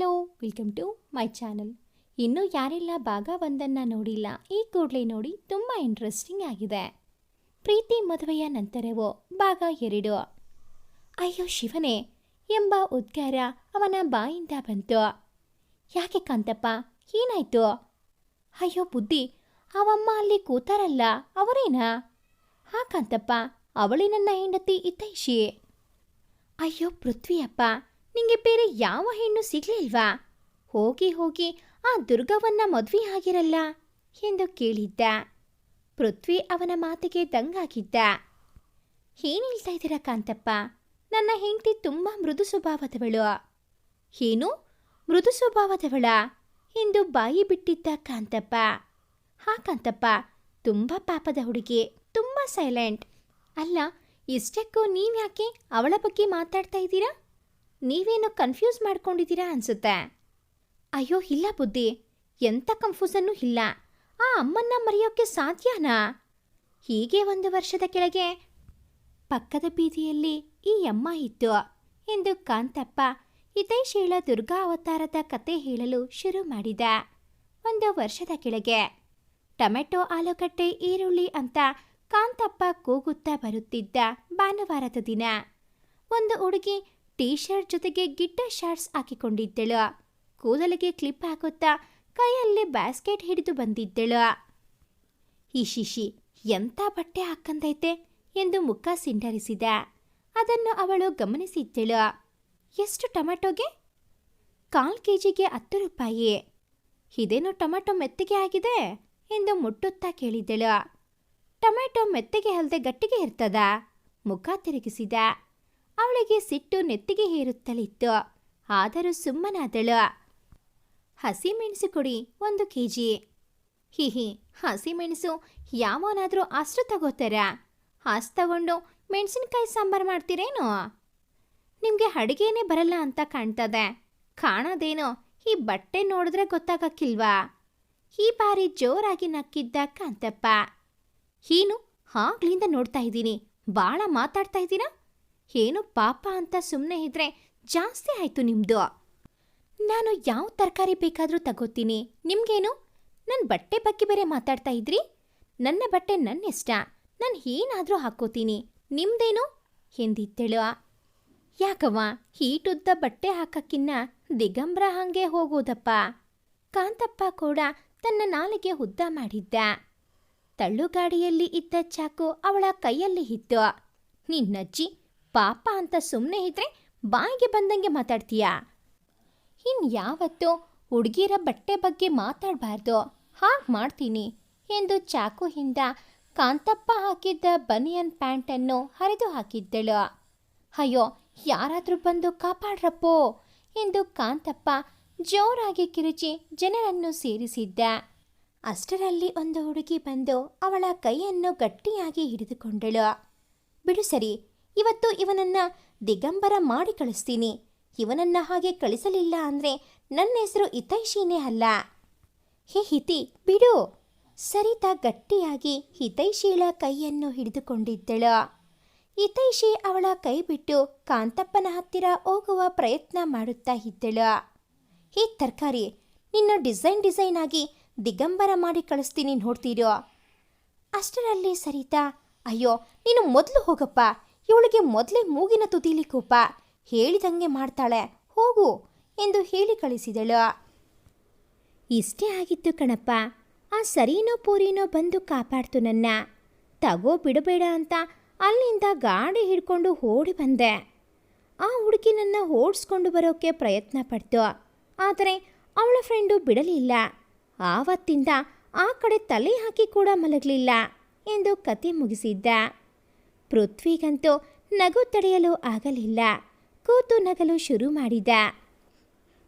Hello welcome to my channel ಇನ್ನೂ ಯಾರೆಲ್ಲ ಭಾಗ ಒಂದನ್ನು ನೋಡಿಲ್ಲ, ಈ ಕೂಡಲೇ ನೋಡಿ ತುಂಬ ಇಂಟ್ರೆಸ್ಟಿಂಗ್ ಆಗಿದೆ. ಪ್ರೀತಿ ಮದುವೆಯ ನಂತರವೋ ಭಾಗ ಎರಡು. ಅಯ್ಯೋ ಶಿವನೇ, ಎಂಬ ಉದ್ಗಾರ ಅವನ ಬಾಯಿಂದ ಬಂತು. ಯಾಕೆ ಕಾಂತಪ್ಪ, ಏನಾಯ್ತು? ಅಯ್ಯೋ ಬುದ್ಧಿ, ಅವಮ್ಮ ಅಲ್ಲಿ ಕೂತಾರಲ್ಲ, ಅವರೇನಾ? ಹಾ ಕಾಂತಪ್ಪ, ಅವಳಿ ನನ್ನ ಹೆಂಡತಿ ಇತೈಷಿ ಅಯ್ಯೋ ಪೃಥ್ವಿಯಪ್ಪ ನಿಂಗೆ ಬೇರೆ ಯಾವ ಹೆಣ್ಣು ಸಿಗ್ಲಿಲ್ವಾ? ಹೋಗಿ ಹೋಗಿ ಆ ದುರ್ಗವನ್ನ ಮದ್ವೆ ಆಗಿರಲ್ಲ ಎಂದು ಕೇಳಿದ್ದ. ಪೃಥ್ವಿ ಅವನ ಮಾತಿಗೆ ದಂಗಾಗಿದ್ದ. ಏನ್ ಹೇಳ್ತಾ ಇದ್ದೀರಾ ಕಾಂತಪ್ಪ? ನನ್ನ ಹೆಂಡತಿ ತುಂಬಾ ಮೃದು ಸ್ವಭಾವದವಳು. ಏನು? ಮೃದು ಸ್ವಭಾವದವಳ? ಎಂದು ಬಾಯಿ ಬಿಟ್ಟಿದ್ದ ಕಾಂತಪ್ಪ. ಹಾ ಕಾಂತಪ್ಪ, ತುಂಬಾ ಪಾಪದ ಹುಡುಗಿ, ತುಂಬಾ ಸೈಲೆಂಟ್ ಅಲ್ಲ, ಇಷ್ಟಕ್ಕೂ ನೀವ್ಯಾಕೆ ಅವಳ ಬಗ್ಗೆ ಮಾತಾಡ್ತಾ ಇದ್ದೀರಾ? ನೀವೇನೋ ಕನ್ಫ್ಯೂಸ್ ಮಾಡ್ಕೊಂಡಿದ್ದೀರಾ ಅನ್ಸುತ್ತೆ. ಅಯ್ಯೋ, ಇಲ್ಲ ಬುದ್ಧಿ. ಎಂಥ ಕನ್ಫ್ಯೂಸನ್ನೂ ಇಲ್ಲ. ಆ ಅಮ್ಮನ್ನ ಮರೆಯೋಕ್ಕೆ ಸಾಧ್ಯನಾ? ಹೀಗೆ ಒಂದು ವರ್ಷದ ಕೆಳಗೆ ಪಕ್ಕದ ಬೀದಿಯಲ್ಲಿ ಈ ಅಮ್ಮ ಇತ್ತು. ಎಂದು ಕಾಂತಪ್ಪ ಹಿತೈಶೀಳ ದುರ್ಗಾ ಅವತಾರದ ಕತೆ ಹೇಳಲು ಶುರು ಮಾಡಿದ. ಒಂದು ವರ್ಷದ ಕೆಳಗೆ ಟೊಮೆಟೊ, ಆಲೂಗಡ್ಡೆ, ಈರುಳ್ಳಿ ಅಂತ ಕಾಂತಪ್ಪ ಕೂಗುತ್ತಾ ಬರುತ್ತಿದ್ದ ಭಾನುವಾರದ ದಿನ. ಒಂದು ಹುಡುಗಿ ಟೀ ಶರ್ಟ್ ಜೊತೆಗೆ ಗಿಡ್ಡ ಶಾರ್ಟ್ಸ್ ಹಾಕಿಕೊಂಡಿದ್ದಳು. ಕೂದಲಿಗೆ ಕ್ಲಿಪ್ ಹಾಕುತ್ತಾ ಕೈಯಲ್ಲಿ ಬ್ಯಾಸ್ಕೆಟ್ ಹಿಡಿದು ಬಂದಿದ್ದಳು. ಈ ಶಿಶಿ ಎಂಥ ಬಟ್ಟೆ ಹಾಕಂದೈತೆ ಎಂದು ಮುಖ ಸಿಂಡರಿಸಿದ. ಅದನ್ನು ಅವಳು ಗಮನಿಸಿದ್ದಳು. ಎಷ್ಟು ಟೊಮೆಟೊಗೆ? ಕಾಲ್ ಕೆಜಿಗೆ ಹತ್ತು ರೂಪಾಯಿ. ಇದೇನು ಟೊಮೆಟೊ ಮೆತ್ತಗೆ ಆಗಿದೆ ಎಂದು ಮುಟ್ಟುತ್ತಾ ಕೇಳಿದ್ದಳು. ಟೊಮೆಟೊ ಮೆತ್ತಗೆ ಅಲ್ಲದೆ ಗಟ್ಟಿಗೆ ಇರ್ತದ? ಮುಖ ತಿರುಗಿಸಿದ. ಅವಳಿಗೆ ಸಿಟ್ಟು ನೆತ್ತಿಗೆ ಹೇರುತ್ತಲಿತ್ತು. ಆದರೂ ಸುಮ್ಮನಾದಳು. ಹಸಿಮೆಣಸು ಕೊಡಿ, ಒಂದು ಕೆಜಿ. ಹಿಹಿ ಹಸಿಮೆಣಸು ಯಾವನಾದರೂ ಅಷ್ಟು ತಗೋತಾರ? ಅಷ್ಟು ತಗೊಂಡು ಮೆಣಸಿನ್ಕಾಯಿ ಸಾಂಬಾರು ಮಾಡ್ತೀರೇನೋ? ನಿಮಗೆ ಅಡುಗೆನೇ ಬರಲ್ಲ ಅಂತ ಕಾಣ್ತದೆ. ಕಾಣೋದೇನೋ ಈ ಬಟ್ಟೆ ನೋಡಿದ್ರೆ ಗೊತ್ತಾಗಕ್ಕಿಲ್ವಾ? ಈ ಬಾರಿ ಜೋರಾಗಿ ನಕ್ಕಿದ್ದ ಕಾಂತಪ್ಪ. ಏನು ಆಗ್ಲಿಂದ ನೋಡ್ತಾ ಇದ್ದೀನಿ. ಭಾಳ ಮಾತಾಡ್ತಾ ಇದ್ದೀರಾ? ಏನು ಪಾಪ ಅಂತ ಸುಮ್ಮನೆ ಇದ್ರೆ ಜಾಸ್ತಿ ಆಯ್ತು ನಿಮ್ದು. ನಾನು ಯಾವ ತರಕಾರಿ ಬೇಕಾದರೂ ತಗೋತೀನಿ. ನಿಮ್ಗೇನು? ನನ್ನ ಬಟ್ಟೆ ಬಗ್ಗೆ ಬೇರೆ ಮಾತಾಡ್ತಾ ಇದ್ರಿ? ನನ್ನ ಬಟ್ಟೆ ನನ್ನ ಇಷ್ಟ ನಾನು ಏನಾದರೂ ಹಾಕೋತೀನಿ. ನಿಮ್ದೇನು? ಎಂದಿದ್ದಳು ಯಾಕವ್ವ? ಹೀಟುದ್ದ ಬಟ್ಟೆ ಹಾಕಕ್ಕಿನ್ನ ದಿಗಂಬ್ರ ಹಂಗೆ ಹೋಗೋದಪ್ಪ. ಕಾಂತಪ್ಪ ಕೂಡ ತನ್ನ ನಾಲಿಗೆ ಉದ್ದ ಮಾಡಿದ್ದ. ತಳ್ಳುಗಾಡಿಯಲ್ಲಿ ಇದ್ದ ಚಾಕು ಅವಳ ಕೈಯಲ್ಲಿ ಇತ್ತು. ನಿನ್ನಜ್ಜಿ ಪಾಪ ಅಂತ ಸುಮ್ಮನೆ ಇದ್ರೆ ಬಾಯಿಗೆ ಬಂದಂಗೆ ಮಾತಾಡ್ತೀಯಾ? ಇನ್ ಯಾವತ್ತೂ ಹುಡುಗಿರ ಬಟ್ಟೆ ಬಗ್ಗೆ ಮಾತಾಡಬಾರ್ದು. ಹಾಗೆ ಮಾಡ್ತೀನಿ ಎಂದು ಚಾಕುಹಿಂದ ಕಾಂತಪ್ಪ ಹಾಕಿದ್ದ ಬನಿಯನ್ ಪ್ಯಾಂಟನ್ನು ಹರಿದು ಹಾಕಿದ್ದಳು. ಅಯ್ಯೋ, ಯಾರಾದರೂ ಬಂದು ಕಾಪಾಡ್ರಪ್ಪೋ ಎಂದು ಕಾಂತಪ್ಪ ಜೋರಾಗಿ ಕಿರುಚಿ ಜನರನ್ನು ಸೇರಿಸಿದ್ದ. ಅಷ್ಟರಲ್ಲಿ ಒಂದು ಹುಡುಗಿ ಬಂದು ಅವಳ ಕೈಯನ್ನು ಗಟ್ಟಿಯಾಗಿ ಹಿಡಿದುಕೊಂಡಳು. ಬಿಡು ಸರಿ ಇವತ್ತು ಇವನನ್ನ ದಿಗಂಬರ ಮಾಡಿ ಕಳಿಸ್ತೀನಿ. ಇವನನ್ನ ಹಾಗೆ ಕಳಿಸಲಿಲ್ಲ ಅಂದ್ರೆ ನನ್ನ ಹೆಸರು ಹಿತೈಷಿನೇ ಅಲ್ಲ. ಹೇ ಹಿತಿ, ಬಿಡು. ಸರಿತಾ ಗಟ್ಟಿಯಾಗಿ ಹಿತೈಷಿಳ ಕೈಯನ್ನು ಹಿಡಿದುಕೊಂಡಿದ್ದಳು. ಹಿತೈಷಿ ಅವಳ ಕೈ ಬಿಟ್ಟು ಕಾಂತಪ್ಪನ ಹತ್ತಿರ ಹೋಗುವ ಪ್ರಯತ್ನ ಮಾಡುತ್ತಾ ಇದ್ದಳು. ಹೇ ತರಕಾರಿ, ನಿನ್ನ ಡಿಸೈನ್ ಡಿಸೈನ್ ಆಗಿ ದಿಗಂಬರ ಮಾಡಿ ಕಳಿಸ್ತೀನಿ ನೋಡ್ತೀರೋ? ಅಷ್ಟರಲ್ಲಿ ಸರಿತಾ, ಅಯ್ಯೋ, ನೀನು ಮೊದಲು ಹೋಗಪ್ಪ. ಇವಳಿಗೆ ಮೊದಲೇ ಮೂಗಿನ ತುದಿಲಿ ಕೋಪ. ಹೇಳಿದಂಗೆ ಮಾಡ್ತಾಳೆ, ಹೋಗು ಎಂದು ಹೇಳಿ ಕಳಿಸಿದಳು. ಇಷ್ಟೇ ಆಗಿತ್ತು ಕಣಪ್ಪ. ಆ ಸರಿನೋ ಪೂರಿನೋ ಬಂದು ಕಾಪಾಡ್ತು ನನ್ನ. ತಗೋ ಬಿಡಬೇಡ ಅಂತ ಅಲ್ಲಿಂದ ಗಾಡಿ ಹಿಡ್ಕೊಂಡು ಓಡಿ ಬಂದೆ. ಆ ಹುಡುಗಿ ನನ್ನ ಓಡಿಸ್ಕೊಂಡು ಬರೋಕ್ಕೆ ಪ್ರಯತ್ನ ಪಡ್ತು. ಆದರೆ ಅವಳ ಫ್ರೆಂಡು ಬಿಡಲಿಲ್ಲ. ಆವತ್ತಿಂದ ಆ ಕಡೆ ತಲೆ ಹಾಕಿ ಕೂಡ ಮಲಗಲಿಲ್ಲ ಎಂದು ಕತೆ ಮುಗಿಸಿದ್ದ. ಪೃಥ್ವಿಗಂತೂ ನಗು ತಡೆಯಲು ಆಗಲಿಲ್ಲ. ಕೂತು ನಗಲು ಶುರು ಮಾಡಿದ.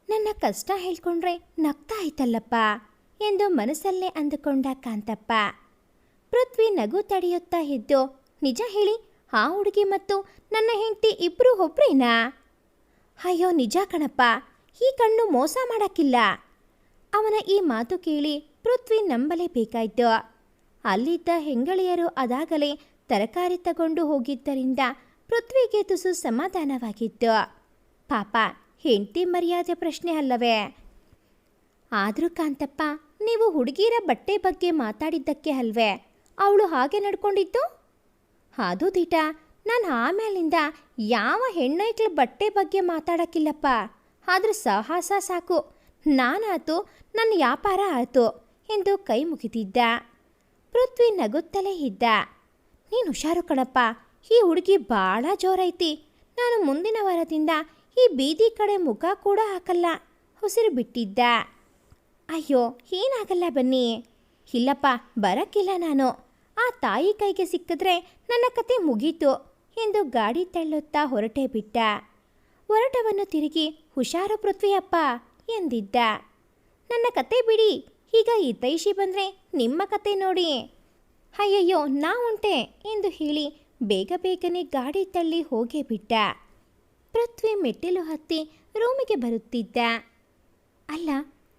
ನನ್ನ ಕಷ್ಟ ಹೇಳ್ಕೊಂಡ್ರೆ ನಗ್ತಾ ಆಯ್ತಲ್ಲಪ್ಪ ಎಂದು ಮನಸ್ಸಲ್ಲೇ ಅಂದುಕೊಂಡ ಕಾಂತಪ್ಪ. ಪೃಥ್ವಿ ನಗು ತಡೆಯುತ್ತಾ ಇದ್ದು, ನಿಜ ಹೇಳಿ, ಆ ಹುಡುಗಿ ಮತ್ತು ನನ್ನ ಹೆಂಡತಿ ಇಬ್ರು ಒಬ್ರೇನಾ? ಅಯ್ಯೋ, ನಿಜ ಕಣಪ್ಪ, ಈ ಕಣ್ಣು ಮೋಸ ಮಾಡಕ್ಕಿಲ್ಲ. ಅವನ ಈ ಮಾತು ಕೇಳಿ ಪೃಥ್ವಿ ನಂಬಲೇಬೇಕಾಯ್ತು. ಅಲ್ಲಿದ್ದ ಹೆಂಗಳಿಯರು ಅದಾಗಲೇ ತರಕಾರಿ ತಗೊಂಡು ಹೋಗಿದ್ದರಿಂದ ಪೃಥ್ವಿಗೆ ತುಸು ಸಮಾಧಾನವಾಗಿತ್ತು. ಪಾಪ, ಹೆಂಡತಿ ಮರ್ಯಾದೆ ಪ್ರಶ್ನೆ ಅಲ್ಲವೇ? ಆದರೂ ಕಾಂತಪ್ಪ, ನೀವು ಹುಡುಗಿರ ಬಟ್ಟೆ ಬಗ್ಗೆ ಮಾತಾಡಿದ್ದಕ್ಕೆ ಅಲ್ವೇ? ಅವಳು ಹಾಗೆ ನಡ್ಕೊಂಡಿದ್ದು? ಅದು ದಿಟ, ನಾನು ಆಮೇಲಿಂದ ಯಾವ ಹೆಣ್ಣೈಕ್ಳ ಬಟ್ಟೆ ಬಗ್ಗೆ ಮಾತಾಡಕ್ಕಿಲ್ಲಪ್ಪ. ಆದ್ರೆ ಸಾಹಸ ಸಾಕು. ನಾನಾತು, ನನ್ನ ವ್ಯಾಪಾರ ಆಯಿತು ಎಂದು ಕೈ ಮುಗಿದಿದ್ದ. ಪೃಥ್ವಿ ನಗುತ್ತಲೇ ಇದ್ದ. ನೀನು ಹುಷಾರು ಕಣಪ್ಪ. ಈ ಹುಡುಗಿ ಭಾಳ ಜೋರೈತಿ. ನಾನು ಮುಂದಿನ ವಾರದಿಂದ ಈ ಬೀದಿ ಕಡೆ ಮುಖ ಕೂಡ ಹಾಕಲ್ಲ. ಉಸಿರು ಬಿಟ್ಟಿದ್ದ. ಅಯ್ಯೋ, ಏನಾಗಲ್ಲ ಬನ್ನಿ. ಇಲ್ಲಪ್ಪ, ಬರಕ್ಕಿಲ್ಲ ನಾನು. ಆ ತಾಯಿ ಕೈಗೆ ಸಿಕ್ಕಿದ್ರೆ ನನ್ನ ಕತೆ ಮುಗೀತು ಎಂದು ಗಾಡಿ ತಳ್ಳುತ್ತಾ ಹೊರಟೇ ಬಿಟ್ಟ. ಹೊರಟವನ್ನು ತಿರುಗಿ, ಹುಷಾರು ಪೃಥ್ವಿಯಪ್ಪ, ಎಂದಿದ್ದ. ನನ್ನ ಕತೆ ಬಿಡಿ. ಈಗ ಹಿತೈಷಿ ಬಂದರೆ ನಿಮ್ಮ ಕತೆ ನೋಡಿ. ಅಯ್ಯಯ್ಯೋ, ನಾ ಉಂಟೆ ಎಂದು ಹೇಳಿ ಬೇಗ ಬೇಗನೆ ಗಾಡಿ ತಳ್ಳಿ ಹೋಗೇ ಬಿಟ್ಟ. ಪೃಥ್ವಿ ಮೆಟ್ಟಿಲು ಹತ್ತಿ ರೂಮಿಗೆ ಬರುತ್ತಿದ್ದ. ಅಲ್ಲ,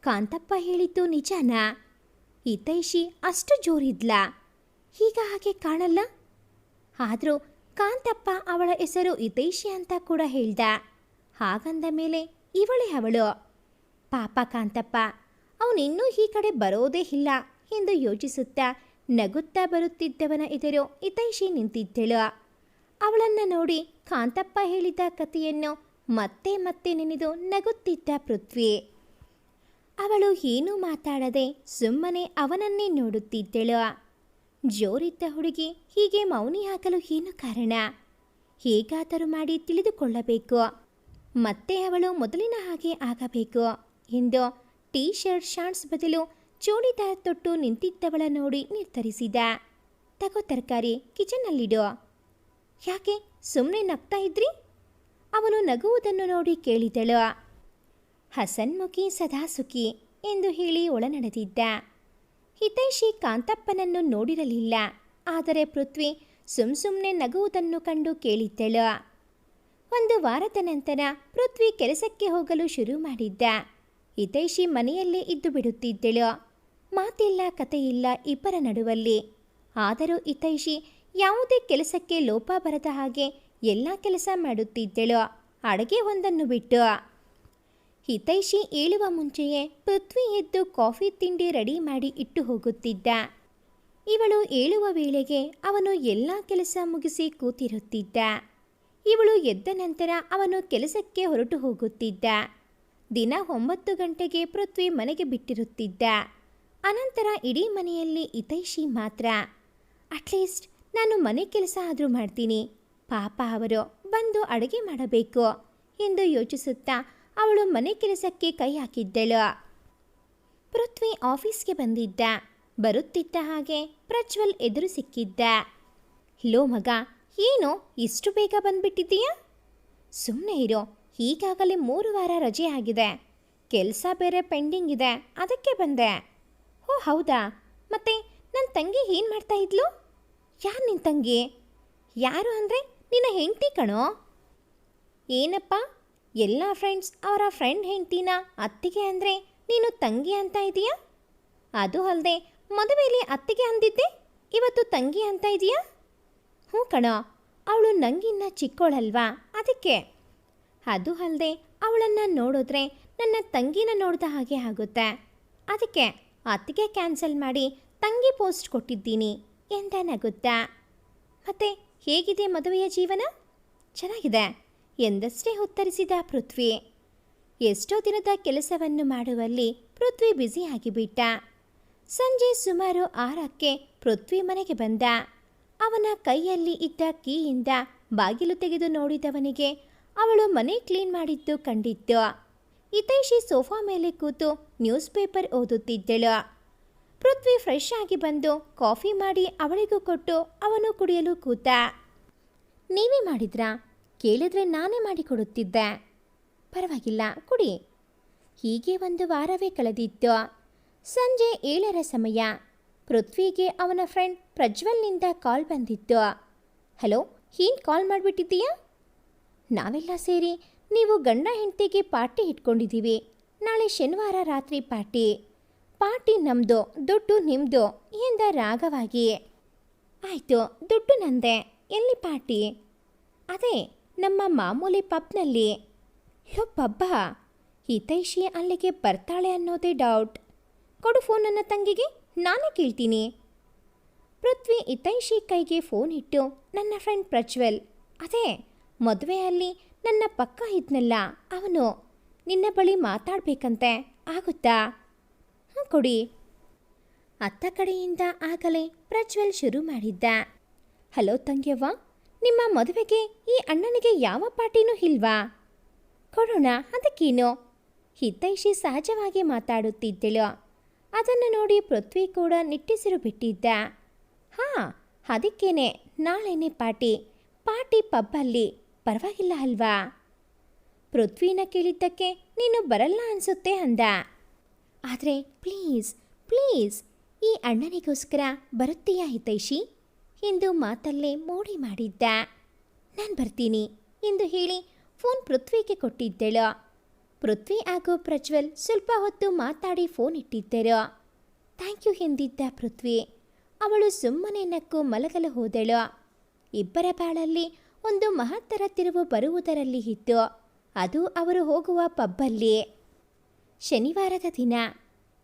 ಕಾಂತಪ್ಪ ಹೇಳಿದ್ದು ನಿಜಾನ? ಹಿತೈಷಿ ಅಷ್ಟು ಜೋರಿದ್ಲಾ. ಈಗ ಹಾಗೆ ಕಾಣಲ್ಲ? ಆದರೂ ಕಾಂತಪ್ಪ ಅವಳ ಹೆಸರು ಹಿತೈಷಿ ಅಂತ ಕೂಡ ಹೇಳ್ದ. ಹಾಗಂದ ಮೇಲೆ ಇವಳೇ ಅವಳು. ಪಾಪ ಕಾಂತಪ್ಪ, ಅವನಿನ್ನೂ ಈ ಕಡೆ ಬರೋದೇ ಇಲ್ಲ ಎಂದು ಯೋಚಿಸುತ್ತಾ ನಗುತ್ತಾ ಬರುತ್ತಿದ್ದವನ ಎದುರು ಹಿತೈಷಿ ನಿಂತಿದ್ದಳು. ಅವಳನ್ನ ನೋಡಿ ಕಾಂತಪ್ಪ ಹೇಳಿದ ಕಥೆಯನ್ನು ಮತ್ತೆ ಮತ್ತೆ ನೆನೆದು ನಗುತ್ತಿದ್ದ ಪೃಥ್ವಿ. ಅವಳು ಏನೂ ಮಾತಾಡದೆ ಸುಮ್ಮನೆ ಅವನನ್ನೇ ನೋಡುತ್ತಿದ್ದಳು. ಜೋರಿದ್ದ ಹುಡುಗಿ ಹೀಗೆ ಮೌನಿ ಹಾಕಲು ಏನು ಕಾರಣ? ಹೇಗಾದರೂ ಮಾಡಿ ತಿಳಿದುಕೊಳ್ಳಬೇಕು. ಮತ್ತೆ ಅವಳು ಮೊದಲಿನ ಹಾಗೆ ಆಗಬೇಕು ಎಂದು ಟೀ ಶರ್ಟ್ ಶಾರ್ಟ್ಸ್ ಬದಲು ಚೂಡಿದಾರ್ ತೊಟ್ಟು ನಿಂತಿದ್ದವಳ ನೋಡಿ ನಿರ್ಧರಿಸಿದ. ತಗೋ ತರಕಾರಿ, ಕಿಚನ್ನಲ್ಲಿಡು. ಯಾಕೆ ಸುಮ್ಮನೆ ನಗ್ತಾ ಇದ್ರಿ? ಅವನು ನಗುವುದನ್ನು ನೋಡಿ ಕೇಳಿದಳು. ಹಸನ್ಮುಖಿ ಸದಾ ಸುಖಿ ಎಂದು ಹೇಳಿ ಒಳನಡೆದಿದ್ದ. ಹಿತೈಷಿ ಕಾಂತಪ್ಪನನ್ನು ನೋಡಿರಲಿಲ್ಲ, ಆದರೆ ಪೃಥ್ವಿ ಸುಮ್ ಸುಮ್ಮನೆ ನಗುವುದನ್ನು ಕಂಡು ಕೇಳಿದ್ದಳು. ಒಂದು ವಾರದ ನಂತರ ಪೃಥ್ವಿ ಕೆಲಸಕ್ಕೆ ಹೋಗಲು ಶುರು ಮಾಡಿದ್ದ. ಹಿತೈಷಿ ಮನೆಯಲ್ಲೇ ಇದ್ದು ಬಿಡುತ್ತಿದ್ದಳು. ಮಾತಿಲ್ಲ, ಕಥೆಯಿಲ್ಲ ಇಬ್ಬರ ನಡುವಲ್ಲಿ. ಆದರೂ ಹಿತೈಷಿ ಯಾವುದೇ ಕೆಲಸಕ್ಕೆ ಲೋಪ ಬರದ ಹಾಗೆ ಎಲ್ಲ ಕೆಲಸ ಮಾಡುತ್ತಿದ್ದಳು, ಅಡುಗೆ ಒಂದನ್ನು ಬಿಟ್ಟು. ಹಿತೈಷಿ ಏಳುವ ಮುಂಚೆಯೇ ಪೃಥ್ವಿ ಎದ್ದು ಕಾಫಿ ತಿಂಡಿ ರೆಡಿ ಮಾಡಿ ಇಟ್ಟು ಹೋಗುತ್ತಿದ್ದ. ಇವಳು ಏಳುವ ವೇಳೆಗೆ ಅವನು ಎಲ್ಲ ಕೆಲಸ ಮುಗಿಸಿ ಕೂತಿರುತ್ತಿದ್ದ. ಇವಳು ಎದ್ದ ನಂತರ ಅವನು ಕೆಲಸಕ್ಕೆ ಹೊರಟು ಹೋಗುತ್ತಿದ್ದ. ದಿನ ಒಂಬತ್ತು ಗಂಟೆಗೆ ಪೃಥ್ವಿ ಮನೆಗೆ ಬಿಟ್ಟಿರುತ್ತಿದ್ದ. ಅನಂತರ ಇಡೀ ಮನೆಯಲ್ಲಿ ಹಿತೈಷಿ ಮಾತ್ರ. ಅಟ್ಲೀಸ್ಟ್ ನಾನು ಮನೆ ಕೆಲಸ ಆದರೂ ಮಾಡ್ತೀನಿ. ಪಾಪ ಅವರು ಬಂದು ಅಡುಗೆ ಮಾಡಬೇಕು ಎಂದು ಯೋಚಿಸುತ್ತಾ ಅವಳು ಮನೆ ಕೆಲಸಕ್ಕೆ ಕೈ ಹಾಕಿದ್ದಳು. ಪೃಥ್ವಿ ಆಫೀಸ್ಗೆ ಬಂದಿದ್ದ. ಬರುತ್ತಿದ್ದ ಹಾಗೆ ಪ್ರಜ್ವಲ್ ಎದುರು ಸಿಕ್ಕಿದ್ದ. ಹಲೋ ಮಗ, ಏನು ಇಷ್ಟು ಬೇಗ ಬಂದ್ಬಿಟ್ಟಿದ್ದೀಯಾ? ಸುಮ್ಮನೆ ಇರೋ, ಈಗಾಗಲೇ ಮೂರು ವಾರ ರಜೆ ಆಗಿದೆ. ಕೆಲಸ ಬೇರೆ ಪೆಂಡಿಂಗ್ ಇದೆ, ಅದಕ್ಕೆ ಬಂದೆ. ಓ, ಹೌದಾ? ಮತ್ತೆ ನನ್ನ ತಂಗಿ ಏನು ಮಾಡ್ತಾ ಇದ್ಲು? ಯಾರು ನಿನ್ನ ತಂಗಿ? ಯಾರು ಅಂದರೆ ನಿನ್ನ ಹೆಂಡತಿ ಕಣೋ? ಏನಪ್ಪ, ಎಲ್ಲ ಫ್ರೆಂಡ್ಸ್ ಅವರ ಫ್ರೆಂಡ್ ಹೆಂಡ್ತಿನ ಅತ್ತಿಗೆ ಅಂದರೆ ನೀನು ತಂಗಿ ಅಂತ ಇದೀಯಾ? ಅದು ಅಲ್ಲದೆ ಮದುವೆಯಲ್ಲಿ ಅತ್ತಿಗೆ ಅಂದಿದ್ದೆ, ಇವತ್ತು ತಂಗಿ ಅಂತ ಇದೀಯಾ? ಹ್ಞೂ ಕಣೋ, ಅವಳು ನಂಗಿನ್ನ ಚಿಕ್ಕೋಳಲ್ವಾ ಅದಕ್ಕೆ? ಅದು ಅಲ್ಲದೆ ಅವಳನ್ನು ನೋಡಿದ್ರೆ ನನ್ನ ತಂಗಿನ ನೋಡಿದ ಹಾಗೆ ಆಗುತ್ತೆ. ಅದಕ್ಕೆ? ಅತ್ತಿಗೆ ಕ್ಯಾನ್ಸಲ್ ಮಾಡಿ ತಂಗಿ ಪೋಸ್ಟ್ ಕೊಟ್ಟಿದ್ದೀನಿ ಎಂದ ನಗುತ್ತಾ. ಮತ್ತೆ ಹೇಗಿದೆ ಮದುವೆಯ ಜೀವನ? ಚೆನ್ನಾಗಿದೆ ಎಂದಷ್ಟೇ ಉತ್ತರಿಸಿದ ಪೃಥ್ವಿ. ಎಷ್ಟೋ ದಿನದ ಕೆಲಸವನ್ನು ಮಾಡುವಲ್ಲಿ ಪೃಥ್ವಿ ಬ್ಯುಸಿಯಾಗಿಬಿಟ್ಟ ಸಂಜೆ ಸುಮಾರು ಆರಕ್ಕೆ ಪೃಥ್ವಿ ಮನೆಗೆ ಬಂದ. ಅವನ ಕೈಯಲ್ಲಿ ಇದ್ದ ಕೀಯಿಂದ ಬಾಗಿಲು ತೆಗೆದು ನೋಡಿದವನಿಗೆ ಅವಳು ಮನೆ ಕ್ಲೀನ್ ಮಾಡಿದ್ದು ಕಂಡಿತ್ತು. ಹಿತೈಷಿ ಸೋಫಾ ಮೇಲೆ ಕೂತು ನ್ಯೂಸ್ ಪೇಪರ್ ಓದುತ್ತಿದ್ದಳು. ಪೃಥ್ವಿ ಫ್ರೆಶ್ ಆಗಿ ಬಂದು ಕಾಫಿ ಮಾಡಿ ಅವಳಿಗೂ ಕೊಟ್ಟು ಅವನು ಕುಡಿಯಲು ಕೂತ. ನೀವೇ ಮಾಡಿದ್ರಾ? ಕೇಳಿದ್ರೆ ನಾನೇ ಮಾಡಿಕೊಡುತ್ತಿದ್ದೆ. ಪರವಾಗಿಲ್ಲ, ಕುಡಿ. ಹೀಗೆ ಒಂದು ವಾರವೇ ಕಳೆದಿತ್ತು. ಸಂಜೆ ಏಳರ ಸಮಯ. ಪೃಥ್ವಿಗೆ ಅವನ ಫ್ರೆಂಡ್ ಪ್ರಜ್ವಲ್ನಿಂದ ಕಾಲ್ ಬಂದಿತ್ತು. ಹಲೋ ಏನು ಕಾಲ್ ಮಾಡಿಬಿಟ್ಟಿದ್ದೀಯಾ? ನಾವೆಲ್ಲ ಸೇರಿ ನೀವು ಗಂಡ ಹೆಂಡತಿಗೆ ಪಾರ್ಟಿ ಇಟ್ಕೊಂಡಿದ್ದೀವಿ. ನಾಳೆ ಶನಿವಾರ ರಾತ್ರಿ ಪಾರ್ಟಿ. ಪಾರ್ಟಿ ನಮ್ಮದು ದುಡ್ಡು ನಿಮ್ಮದು ಎಂದ ರಾಗವಾಗಿ ಆಯಿತು, ದುಡ್ಡು ನಂದೆ. ಎಲ್ಲಿ ಪಾರ್ಟಿ? ಅದೇ, ನಮ್ಮ ಮಾಮೂಲಿ ಪಬ್ನಲ್ಲಿ. ಹೋ ಪಬ್ಬ, ಹಿತೈಷಿ ಅಲ್ಲಿಗೆ ಬರ್ತಾಳೆ ಅನ್ನೋದೇ ಡೌಟ್. ಕೊಡು ಫೋನ್ ತಂಗಿಗೆ, ನಾನೇ ಕೇಳ್ತೀನಿ. ಪೃಥ್ವಿ ಹಿತೈಷಿ ಕೈಗೆ ಫೋನ್ ಇಟ್ಟು, ನನ್ನ ಫ್ರೆಂಡ್ ಪ್ರಜ್ವಲ್, ಅದೇ ಮದುವೆಯಲ್ಲಿ ನನ್ನ ಪಕ್ಕ ಇದ್ನಲ್ಲ ಅವನು ನಿನ್ನ ಬಳಿ ಮಾತಾಡಬೇಕಂತೆ, ಆಗುತ್ತಾ? ಹಾಂ, ಕೊಡಿ. ಅತ್ತ ಕಡೆಯಿಂದ ಆಗಲೇ ಪ್ರಜ್ವಲ್ ಶುರು ಮಾಡಿದ್ದ. ಹಲೋ ತಂಗ್ಯವ್ವ, ನಿಮ್ಮ ಮದುವೆಗೆ ಈ ಅಣ್ಣನಿಗೆ ಯಾವ ಪಾರ್ಟಿನೂ ಇಲ್ವಾ? ಕೊಡೋಣ, ಅದಕ್ಕೇನು? ಹಿತೈಷಿ ಸಹಜವಾಗಿ ಮಾತಾಡುತ್ತಿದ್ದಳು. ಅದನ್ನು ನೋಡಿ ಪೃಥ್ವಿ ಕೂಡ ನಿಟ್ಟಿಸಿರು ಬಿಟ್ಟಿದ್ದ. ಹಾಂ, ಅದಕ್ಕೇನೆ, ನಾಳೆನೇ ಪಾರ್ಟಿ ಪಾರ್ಟಿ ಪಬ್ಬಲ್ಲಿ. ಪರವಾಗಿಲ್ಲ ಅಲ್ವಾ? ಪೃಥ್ವಿನ ಕೇಳಿದ್ದಕ್ಕೆ ನೀನು ಬರಲ್ಲ ಅನ್ಸುತ್ತೆ ಅಂದ. ಆದರೆ ಪ್ಲೀಸ್ ಪ್ಲೀಸ್ ಈ ಅಣ್ಣನಿಗೋಸ್ಕರ ಬರುತ್ತೀಯಾ ಹಿತೈಷಿ? ಎಂದು ಮಾತಲ್ಲೇ ಮೋಡಿ ಮಾಡಿದ್ದ. ನಾನು ಬರ್ತೀನಿ ಎಂದು ಹೇಳಿ ಫೋನ್ ಪೃಥ್ವಿಗೆ ಕೊಟ್ಟಿದ್ದಳು. ಪೃಥ್ವಿ ಹಾಗೂ ಪ್ರಜ್ವಲ್ ಸ್ವಲ್ಪ ಹೊತ್ತು ಮಾತಾಡಿ ಫೋನ್ ಇಟ್ಟಿದ್ದರು. ಥ್ಯಾಂಕ್ ಯು ಎಂದಿದ್ದ ಪೃಥ್ವಿ. ಅವಳು ಸುಮ್ಮನೆ ನಕ್ಕು ಮಲಗಲು ಹೋದಳು. ಇಬ್ಬರ ಬಾಳಲ್ಲಿ ಒಂದು ಮಹತ್ತರ ತಿರುವು ಬರುವುದರಲ್ಲಿ ಇತ್ತು. ಅದು ಅವರು ಹೋಗುವ ಪಬ್ಬಲ್ಲಿ. ಶನಿವಾರದ ದಿನ.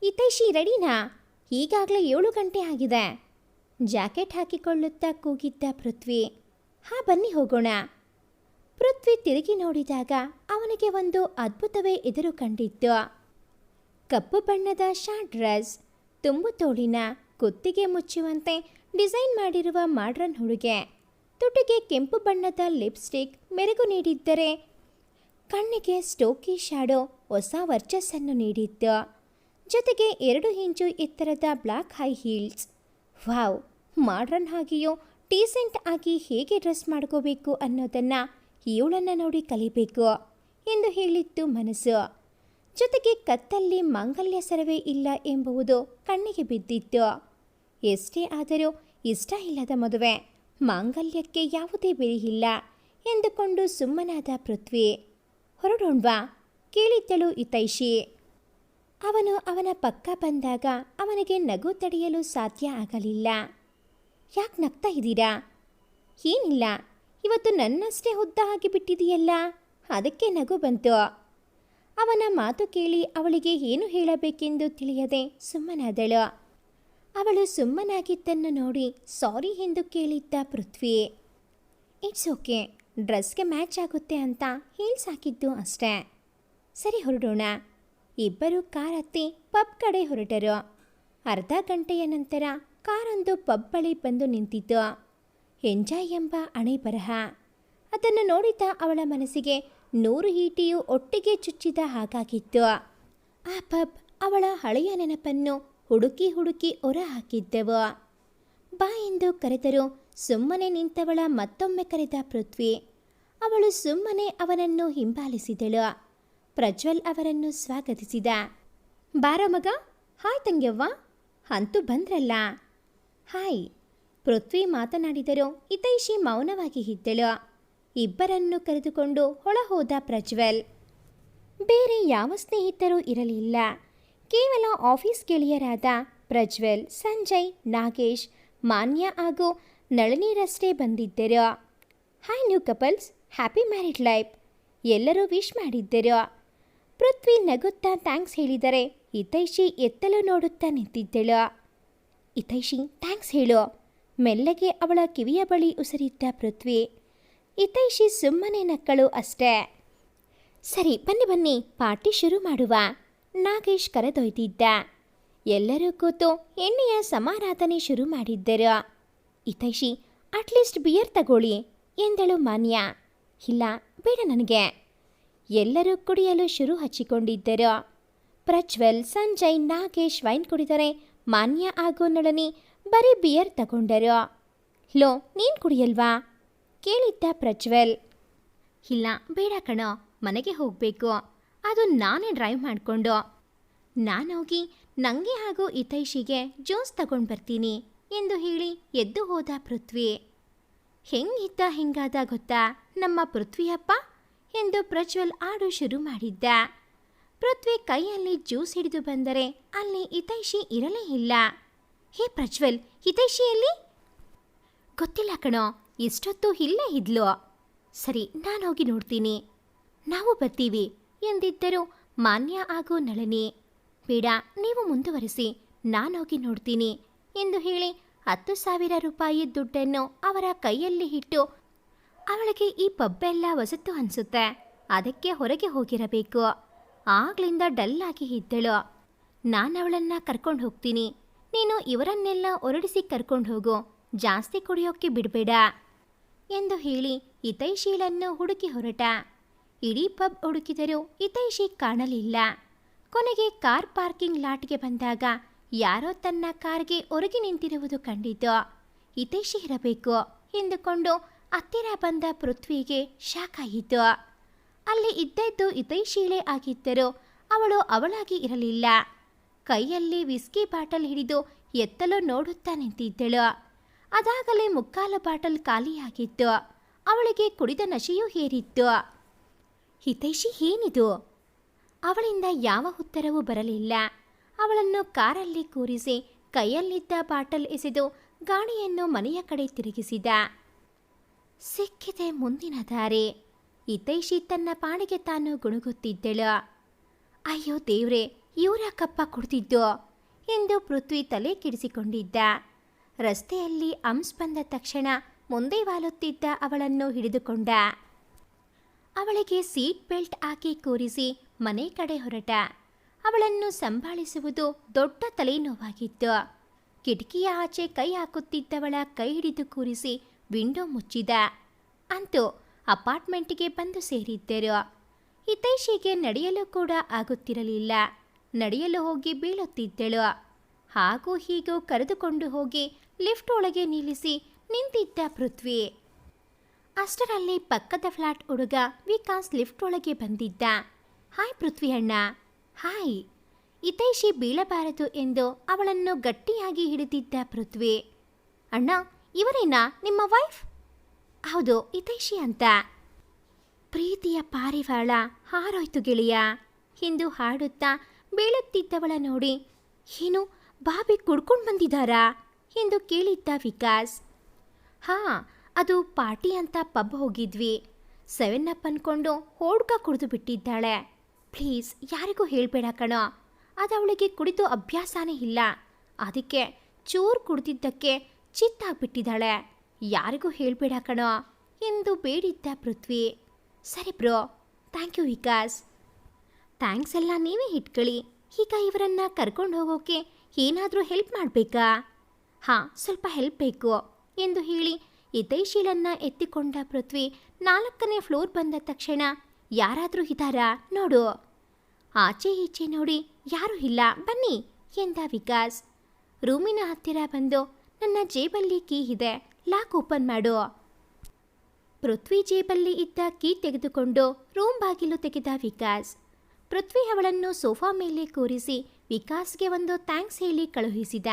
ಇತೈಷಿ ರೆಡಿನಾ. ಈಗಾಗಲೇ ಏಳು ಗಂಟೆ ಆಗಿದೆ. ಜಾಕೆಟ್ ಹಾಕಿಕೊಳ್ಳುತ್ತಾ ಕೂಗಿದ್ದ ಪೃಥ್ವಿ. ಹಾ, ಬನ್ನಿ ಹೋಗೋಣ. ಪೃಥ್ವಿ ತಿರುಗಿ ನೋಡಿದಾಗ ಅವನಿಗೆ ಒಂದು ಅದ್ಭುತವೇ ಎದುರು ಕಂಡಿತ್ತು. ಕಪ್ಪು ಬಣ್ಣದ ಶಾರ್ಟ್ ಡ್ರೆಸ್, ತುಂಬು ತೋಳಿನ ಕುತ್ತಿಗೆ ಮುಚ್ಚುವಂತೆ ಡಿಸೈನ್ ಮಾಡಿರುವ ಮಾಡ್ರನ್ ಹುಡುಗೆ. ತುಟಿಗೆ ಕೆಂಪು ಬಣ್ಣದ ಲಿಪ್ಸ್ಟಿಕ್ ಮೆರುಗು ನೀಡಿದ್ದರೆ ಕಣ್ಣಿಗೆ ಸ್ಟೋಕಿ ಶ್ಯಾಡೋ ಹೊಸ ವರ್ಚಸ್ಸನ್ನು ನೀಡಿದ್ದ. ಜೊತೆಗೆ ಎರಡು ಇಂಚು ಎತ್ತರದ black high heels. Wow, modern ಆಗಿಯೋ decent ಆಗಿ ಹೇಗೆ ಡ್ರೆಸ್ ಮಾಡ್ಕೋಬೇಕು ಅನ್ನೋದನ್ನು ಇವಳನ್ನು ನೋಡಿ ಕಲಿಬೇಕು ಎಂದು ಹೇಳಿತ್ತು ಮನಸ್ಸು. ಜೊತೆಗೆ ಕತ್ತಲ್ಲಿ ಮಾಂಗಲ್ಯ ಸರವೇ ಇಲ್ಲ ಎಂಬುವುದು ಕಣ್ಣಿಗೆ ಬಿದ್ದಿತ್ತು. ಎಷ್ಟೇ ಆದರೂ ಇಷ್ಟ ಇಲ್ಲದ ಮದುವೆ. ಮಾಂಗಲ್ಯಕ್ಕೆ ಯಾವುದೇ ಬೆಲೆಯಿಲ್ಲ ಎಂದುಕೊಂಡು ಸುಮ್ಮನಾದ ಪೃಥ್ವಿ. ಹೊರಡೋಣ್ವಾ? ಕೇಳಿದ್ದಳು ಇತೈಷಿ ಅವನು ಅವನ ಪಕ್ಕ ಬಂದಾಗ ಅವನಿಗೆ ನಗು ತಡೆಯಲು ಸಾಧ್ಯ ಆಗಲಿಲ್ಲ. ಯಾಕೆ ನಗ್ತಾ ಇದ್ದೀರಾ? ಏನಿಲ್ಲ, ಇವತ್ತು ನನ್ನಷ್ಟೇ ಉದ್ದ ಆಗಿಬಿಟ್ಟಿದೆಯಲ್ಲ, ಅದಕ್ಕೆ ನಗು ಬಂತು. ಅವನ ಮಾತು ಕೇಳಿ ಅವಳಿಗೆ ಏನು ಹೇಳಬೇಕೆಂದು ತಿಳಿಯದೆ ಸುಮ್ಮನಾದಳು. ಅವಳು ಸುಮ್ಮನಾಗಿದ್ದನ್ನು ನೋಡಿ ಸಾರಿ ಎಂದು ಕೇಳಿದ್ದ ಪೃಥ್ವಿ. ಇಟ್ಸ್ ಓಕೆ, ಡ್ರೆಸ್ಗೆ ಮ್ಯಾಚ್ ಆಗುತ್ತೆ ಅಂತ ಹೀಲ್ಸ್ ಹಾಕಿದ್ದು ಅಷ್ಟೇ. ಸರಿ ಹೊರಡೋಣ. ಇಬ್ಬರು ಕಾರ್ ಹತ್ತಿ ಪಬ್ ಕಡೆ ಹೊರಟರು. ಅರ್ಧ ಗಂಟೆಯ ನಂತರ ಕಾರೊಂದು ಪಬ್ ಬಳಿ ಬಂದು ನಿಂತಿತು ಎಂಜಾಯ್ ಎಂಬ ಅಣೆ ಬರಹ. ಅದನ್ನು ನೋಡಿದ ಅವಳ ಮನಸ್ಸಿಗೆ ನೂರು ಈಟಿಯು ಒಟ್ಟಿಗೆ ಚುಚ್ಚಿದ ಹಾಗಾಗಿತ್ತು. ಆ ಪಬ್ ಅವಳ ಹಳೆಯ ನೆನಪನ್ನು ಹುಡುಕಿ ಹುಡುಕಿ ಹೊರ ಹಾಕಿದ್ದೆವು ಬಾ ಎಂದು ಕರೆದರು. ಸುಮ್ಮನೆ ನಿಂತವಳ ಮತ್ತೊಮ್ಮೆ ಕರೆದ ಪೃಥ್ವಿ. ಅವಳು ಸುಮ್ಮನೆ ಅವನನ್ನು ಹಿಂಬಾಲಿಸಿದಳು. ಪ್ರಜ್ವಲ್ ಅವರನ್ನು ಸ್ವಾಗತಿಸಿದ. ಬಾರ ಮಗ, ಹಾಯ್ ತಂಗ್ಯವ್ವ. ಅಂತೂ ಬಂದ್ರಲ್ಲ. ಹಾಯ್. ಪೃಥ್ವಿ ಮಾತನಾಡಿದರು. ಇತೈಷಿ ಮೌನವಾಗಿ ಇದ್ದಳು. ಇಬ್ಬರನ್ನು ಕರೆದುಕೊಂಡು ಹೊಳ ಹೋದ ಪ್ರಜ್ವಲ್. ಬೇರೆ ಯಾವ ಸ್ನೇಹಿತರೂ ಇರಲಿಲ್ಲ. ಕೇವಲ ಆಫೀಸ್ ಗೆಳೆಯರಾದ ಪ್ರಜ್ವಲ್, ಸಂಜಯ್, ನಾಗೇಶ್, ಮಾನ್ಯ ಹಾಗೂ ನಳನೀರಷ್ಟೇ ಬಂದಿದ್ದರು. Hi new couples happy married life ಎಲ್ಲರೂ ವಿಶ್ ಮಾಡಿದ್ದರು. ಪೃಥ್ವಿ ನಗುತ್ತಾ ಥ್ಯಾಂಕ್ಸ್ ಹೇಳಿದರೆ ಹಿತೈಷಿ ಎತ್ತಲು ನೋಡುತ್ತಾ ನಿಂತಿದ್ದಳು. ಹಿತೈಷಿ ಥ್ಯಾಂಕ್ಸ್ ಹೇಳು. ಮೆಲ್ಲಗೆ ಅವಳ ಕಿವಿಯ ಬಳಿ ಉಸಿರಿದ್ದ ಪೃಥ್ವಿ, ಹಿತೈಷಿ ಸುಮ್ಮನೆ ನಕ್ಕಳು ಅಷ್ಟೇ. ಸರಿ, ಬನ್ನಿ ಬನ್ನಿ, ಪಾರ್ಟಿ ಶುರು ಮಾಡುವ. ನಾಗೇಶ್ ಕರೆದೊಯ್ದಿದ್ದ. ಎಲ್ಲರೂ ಕೂತು ಎಣ್ಣೆಯ ಸಮಾರಾಧನೆ ಶುರು ಮಾಡಿದ್ದರು. ಹಿತೈಷಿ ಅಟ್ಲೀಸ್ಟ್ ಬಿಯರ್ ತಗೊಳ್ಳಿ, ಎಂದಳು ಮಾನ್ಯ. ಇಲ್ಲ, ಬೇಡ ನನಗೆ. ಎಲ್ಲರೂ ಕುಡಿಯಲು ಶುರು ಹಚ್ಚಿಕೊಂಡಿದ್ದರು. ಪ್ರಜ್ವಲ್, ಸಂಜಯ್, ನಾಗೇಶ್ ವೈನ್ ಕುಡಿದರೆ ಮಾನ್ಯ ಆಗೋ ನಳನಿ ಬರೀ ಬಿಯರ್ ತಗೊಂಡರು. ಲೋ ನೀನು ಕುಡಿಯಲ್ವಾ? ಕೇಳಿದ್ದ ಪ್ರಜ್ವಲ್. ಇಲ್ಲ, ಬೇಡ ಕಣೋ, ಮನೆಗೆ ಹೋಗಬೇಕು. ಅದು ನಾನೇ ಡ್ರೈವ್ ಮಾಡಿಕೊಂಡು. ನಾನೋಗಿ ನನಗೆ ಹಾಗೂ ಹಿತೈಷಿಗೆ ಜ್ಯೂಸ್ ತಗೊಂಡು ಬರ್ತೀನಿ ಎಂದು ಹೇಳಿ ಎದ್ದು ಹೋದ ಪೃಥ್ವಿ. ಹೆಂಗಿದ್ದ ಹೆಂಗಾದ ಗೊತ್ತಾ? ನಮ್ಮ ಪೃಥ್ವಿಯಪ್ಪ ಎಂದು ಪ್ರಜ್ವಲ್ ಆಡು ಶುರು ಮಾಡಿದ್ದ. ಪೃಥ್ವಿ ಕೈಯಲ್ಲಿ ಜ್ಯೂಸ್ ಹಿಡಿದು ಬಂದರೆ ಅಲ್ಲಿ ಹಿತೈಷಿ ಇರಲೇ ಇಲ್ಲ. ಹೇ ಪ್ರಜ್ವಲ್ ಹಿತೈಷಿಯಲ್ಲಿ ಗೊತ್ತಿಲ್ಲ ಕಣೋ, ಇಷ್ಟೊತ್ತು ಇಲ್ಲೇ ಇದ್ಲು. ಸರಿ, ನಾನು ಹೋಗಿ ನೋಡ್ತೀನಿ. ನಾವು ಬರ್ತೀವಿ. ಎಂದಿದ್ದರು ಮಾನ್ಯ ಆಗೋ ನಳನಿ, ಬೇಡ, ನೀವು ಮುಂದುವರಿಸಿ, ನಾನೋಗಿ ನೋಡ್ತೀನಿ ಎಂದು ಹೇಳಿ ಹತ್ತು ಸಾವಿರ ರೂಪಾಯಿ ದುಡ್ಡನ್ನು ಅವರ ಕೈಯಲ್ಲಿ ಇಟ್ಟು ಅವಳಿಗೆ ಈ ಪಬ್ಬೆಲ್ಲ ಹೊಸತು ಅನಿಸುತ್ತೆ. ಅದಕ್ಕೆ ಹೊರಗೆ ಹೋಗಿರಬೇಕು. ಆಗ್ಲಿಂದ ಡಲ್ ಆಗಿ ಇದ್ದಳು. ನಾನು ಕರ್ಕೊಂಡು ಹೋಗ್ತೀನಿ. ನೀನು ಇವರನ್ನೆಲ್ಲ ಹೊರಡಿಸಿ ಕರ್ಕೊಂಡು ಹೋಗು. ಜಾಸ್ತಿ ಕುಡಿಯೋಕ್ಕೆ ಬಿಡಬೇಡ ಎಂದು ಹೇಳಿ ಹಿತೈಶೀಲನ್ನು ಹುಡುಕಿ ಹೊರಟ. ಇಡೀ ಪಬ್ ಹುಡುಕಿದರೂ ಹಿತೈಷಿ ಕಾಣಲಿಲ್ಲ. ಕೊನೆಗೆ ಕಾರ್ ಪಾರ್ಕಿಂಗ್ ಲಾಟ್ಗೆ ಬಂದಾಗ ಯಾರೋ ತನ್ನ ಕಾರ್ಗೆ ಹೊರಗೆ ನಿಂತಿರುವುದು ಕಂಡಿದ್ದು. ಹಿತೈಷಿ ಇರಬೇಕು ಎಂದುಕೊಂಡು ಹತ್ತಿರ ಬಂದ ಪೃಥ್ವಿಗೆ ಶಾಕ್ ಅಲ್ಲಿ ಇದ್ದದ್ದು ಹಿತೈಷೀಳೆ ಆಗಿದ್ದರೂ ಅವಳು ಅವಳಾಗಿ ಇರಲಿಲ್ಲ. ಕೈಯಲ್ಲಿ ವಿಸ್ಕಿ ಬಾಟಲ್ ಹಿಡಿದು ಎತ್ತಲು ನೋಡುತ್ತಾ ನಿಂತಿದ್ದಳು. ಅದಾಗಲೇ ಮುಕ್ಕಾಲು ಬಾಟಲ್ ಖಾಲಿಯಾಗಿತ್ತು. ಅವಳಿಗೆ ಕುಡಿದ ನಶೆಯೂ ಹೇರಿತ್ತು ಹಿತೈಷಿ ಏನಿದು? ಅವಳಿಂದ ಯಾವ ಉತ್ತರವೂ ಬರಲಿಲ್ಲ. ಅವಳನ್ನು ಕಾರಲ್ಲಿ ಕೂರಿಸಿ ಕೈಯಲ್ಲಿದ್ದ ಬಾಟಲ್ ಎಸೆದು ಗಾಡಿಯನ್ನು ಮನೆಯ ಕಡೆ ತಿರುಗಿಸಿದ. ಸಿಕ್ಕಿದೆ ಮುಂದಿನ ದಾರಿ. ಹಿತೈಷಿ ತನ್ನ ಪಾಡಿಗೆ ತಾನು ಗುಣಗುತ್ತಿದ್ದಳು. ಅಯ್ಯೋ ದೇವ್ರೆ, ಇವರ ಕಪ್ಪ ಕುಡಿದಿದ್ದು? ಎಂದು ಪೃಥ್ವಿ ತಲೆ ಕೆಡಿಸಿಕೊಂಡಿದ್ದ. ರಸ್ತೆಯಲ್ಲಿ ಅಂಸ್ ಬಂದ ತಕ್ಷಣ ಮುಂದೆ ವಾಲುತ್ತಿದ್ದ ಅವಳನ್ನು ಹಿಡಿದುಕೊಂಡ. ಅವಳಿಗೆ ಸೀಟ್ ಬೆಲ್ಟ್ ಹಾಕಿ ಕೂರಿಸಿ ಮನೆ ಕಡೆ ಹೊರಟ. ಅವಳನ್ನು ಸಂಭಾಳಿಸುವುದು ದೊಡ್ಡ ತಲೆನೋವಾಗಿತ್ತು. ಕಿಟಕಿಯ ಆಚೆ ಕೈ ಹಾಕುತ್ತಿದ್ದವಳ ಕೈ ಹಿಡಿದು ಕೂರಿಸಿ ವಿಂಡೋ ಮುಚ್ಚಿದ. ಅಂತೂ ಅಪಾರ್ಟ್ಮೆಂಟಿಗೆ ಬಂದು ಸೇರಿದ್ದರು. ಹಿತೈಷಿಗೆ ನಡೆಯಲು ಕೂಡ ಆಗುತ್ತಿರಲಿಲ್ಲ. ನಡೆಯಲು ಹೋಗಿ ಬೀಳುತ್ತಿದ್ದಳು. ಹಾಗೂ ಹೀಗೂ ಕರೆದುಕೊಂಡು ಹೋಗಿ ಲಿಫ್ಟ್ ಒಳಗೆ ನಿಲ್ಲಿಸಿ ನಿಂತಿದ್ದ ಪೃಥ್ವಿ. ಅಷ್ಟರಲ್ಲಿ ಪಕ್ಕದ ಫ್ಲಾಟ್ ಹುಡುಗ ವಿಕಾಸ್ ಲಿಫ್ಟ್ ಒಳಗೆ ಬಂದಿದ್ದ. ಹಾಯ್ ಪೃಥ್ವಿ ಅಣ್ಣ ಹಾಯ್. ಹಿತೈಷಿ ಬೀಳಬಾರದು ಎಂದು ಅವಳನ್ನು ಗಟ್ಟಿಯಾಗಿ ಹಿಡಿದಿದ್ದ ಪೃಥ್ವಿ. ಅಣ್ಣ, ಇವರೇನಾ? ನಿಮ್ಮ ವೈಫ್? ಹೌದು, ಹಿತೈಷಿ ಅಂತ. ಪ್ರೀತಿಯ ಪಾರಿವಾಳ, ಹಾರೋಯ್ತು ಗೆಳೆಯ. ಎಂದು ಹಾಡುತ್ತಾ ಬೀಳುತ್ತಿದ್ದವಳ ನೋಡಿ, ಏನು, ಬಾಬಿ ಕುಡ್ಕೊಂಡು ಬಂದಿದ್ದಾರಾ? ಎಂದು ಕೇಳಿದ್ದ ವಿಕಾಸ್. ಹಾ ಅದು ಪಾರ್ಟಿ ಅಂತ ಪಬ್ ಹೋಗಿದ್ವಿ. ಸೆವೆನ್ ಅಪ್ ಅಂದ್ಕೊಂಡು ಹೋಡ್ಕ ಕುಡಿದು ಬಿಟ್ಟಿದ್ದಾಳೆ. ಪ್ಲೀಸ್, ಯಾರಿಗೂ ಹೇಳಬೇಡ ಕಣೋ. ಅದು ಅವಳಿಗೆ ಕುಡಿದು ಅಭ್ಯಾಸನೇ ಇಲ್ಲ. ಅದಕ್ಕೆ ಚೂರು ಕುಡಿದಿದ್ದಕ್ಕೆ ಚಿತ್ತಾಗ್ಬಿಟ್ಟಿದ್ದಾಳೆ ಯಾರಿಗೂ ಹೇಳಬೇಡ ಕಣೋ. ಎಂದು ಬೇಡಿದ್ದ ಪೃಥ್ವಿ. ಸರಿ bro thank you Vikas. Thanks ಎಲ್ಲ ನೀವೇ ಇಟ್ಕೊಳ್ಳಿ. ಈಗ ಇವರನ್ನ ಕರ್ಕೊಂಡು ಹೋಗೋಕೆ ಏನಾದರೂ ಹೆಲ್ಪ್ ಮಾಡಬೇಕಾ? ಹಾಂ, ಸ್ವಲ್ಪ ಹೆಲ್ಪ್ ಬೇಕು. ಎಂದು ಹೇಳಿ ಹಿತೈಶೀಲನ್ನ ಎತ್ತಿಕೊಂಡ ಪೃಥ್ವಿ ನಾಲ್ಕನೇ ಫ್ಲೋರ್ ಬಂದ ತಕ್ಷಣ ಯಾರಾದರೂ ಇದ್ದಾರಾ ನೋಡು. ಆಚೆ ಈಚೆ ನೋಡಿ ಯಾರೂ ಇಲ್ಲ, ಬನ್ನಿ ಎಂದ ವಿಕಾಸ್. ರೂಮಿನ ಹತ್ತಿರ ಬಂದು ನನ್ನ ಜೇಬಲ್ಲಿ ಕೀ ಇದೆ, ಲಾಕ್ ಓಪನ್ ಮಾಡು. ಪೃಥ್ವಿ ಜೇಬಲ್ಲಿ ಇದ್ದ ಕೀ ತೆಗೆದುಕೊಂಡು ರೂಮ್ ಬಾಗಿಲು ತೆಗೆದ ವಿಕಾಸ್. ಪೃಥ್ವಿ ಅವಳನ್ನು ಸೋಫಾ ಮೇಲೆ ಕೂರಿಸಿ ವಿಕಾಸ್ಗೆ ಒಂದು ಥ್ಯಾಂಕ್ಸ್ ಹೇಳಿ ಕಳುಹಿಸಿದ.